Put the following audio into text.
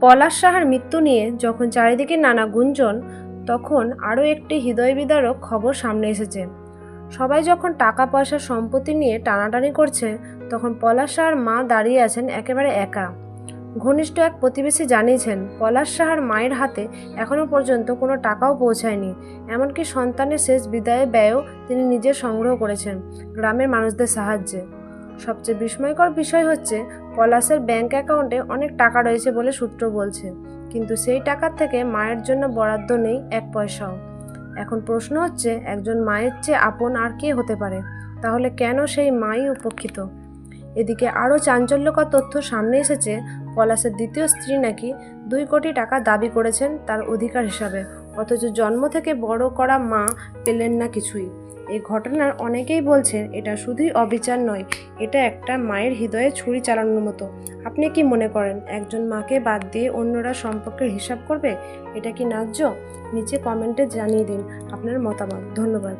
পলাশ সাহার মৃত্যু নিয়ে যখন চারিদিকে নানা গুঞ্জন, তখন আরও একটি হৃদয় বিদারক খবর সামনে এসেছে। সবাই যখন টাকা পয়সা সম্পত্তি নিয়ে টানাটানি করছে, তখন পলাশ সাহার মা দাঁড়িয়ে আছেন একেবারে একা। ঘনিষ্ঠ এক প্রতিবেশী জানিয়েছেন, পলাশ সাহার মায়ের হাতে এখনও পর্যন্ত কোনো টাকাও পৌঁছায়নি। এমনকি সন্তানের শেষ বিদায় ব্যয়ও তিনি নিজে সংগ্রহ করেছেন, গ্রামের মানুষদের সাহায্যে। সবচেয়ে বিস্ময়কর বিষয় হচ্ছে, পলাশের ব্যাংক অ্যাকাউন্টে অনেক টাকা রয়েছে বলে সূত্র বলছে। কিন্তু সেই টাকার থেকে মায়ের জন্য বরাদ্দ নেই এক পয়সাও। এখন প্রশ্ন হচ্ছে, একজন মায়ের চেয়ে আপন আর কে হতে পারে? তাহলে কেন সেই মাই উপেক্ষিত এদিকে আরও চাঞ্চল্যকর তথ্য সামনে এসেছে, পলাশের দ্বিতীয় স্ত্রী নাকি দুই কোটি টাকা দাবি করেছেন তার অধিকার হিসাবে। অথচ জন্ম থেকে বড় করা মা পেলেন না কিছুই। এই ঘটনার অনেকেই বলছেন এটা শুধুই অবিচার নয়, এটা একটা মায়ের হৃদয়ে ছুরি চালানোর মতো। আপনি কি মনে করেন একজন মাকে বাদ দিয়ে অন্যরা সম্পর্কের হিসাব করবে? এটা কি ন্যায্য? নিচে কমেন্টে জানিয়ে দিন আপনার মতামত। ধন্যবাদ।